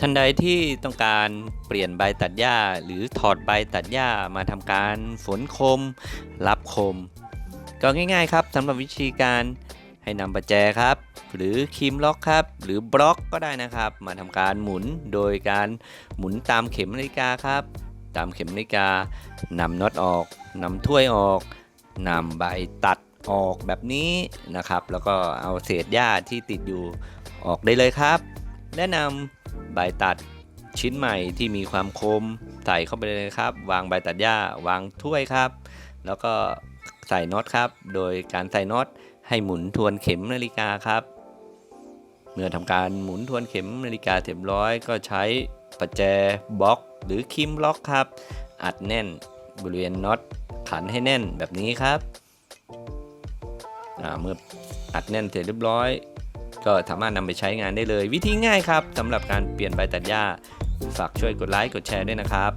ท่านใดที่ต้องการเปลี่ยนใบตัดหญ้า หรือถอดใบตัดหญ้ามาทำการฝนคม รับคม ก็ง่ายๆครับสำหรับวิธีการให้นำประแจครับ หรือคีมล็อกครับ หรือบล็อกก็ได้นะครับ มาทำการหมุนโดยการหมุนตามเข็มนาฬิกาครับ ตามเข็มนาฬิกานำน็อตออกนำถ้วยออกนำใบตัดออกแบบนี้นะครับ แล้วก็เอาเศษหญ้าที่ติดอยู่ออกได้เลยครับ แนะนำ ใบตัดชิ้นใหม่ที่มีความคมใส่เข้าไปเลยครับ วางใบตัดหญ้าวางถ้วยครับ แล้วก็ใส่น็อตครับ โดยการใส่น็อตให้หมุนทวนเข็มนาฬิกาครับ เมื่อทำการหมุนทวนเข็มนาฬิกาเต็มร้อย ก็ใช้ประแจบล็อก หรือคิมล็อกครับ อัดแน่นบริเวณน็อตขันให้แน่นแบบนี้ครับเมื่ออัดแน่นเสร็จเรียบร้อย ก็สามารถนำไปใช้งานได้เลย วิธีง่ายครับสำหรับการเปลี่ยนใบตัดหญ้าฝากช่วยกดไลค์กดแชร์ด้วยนะครับ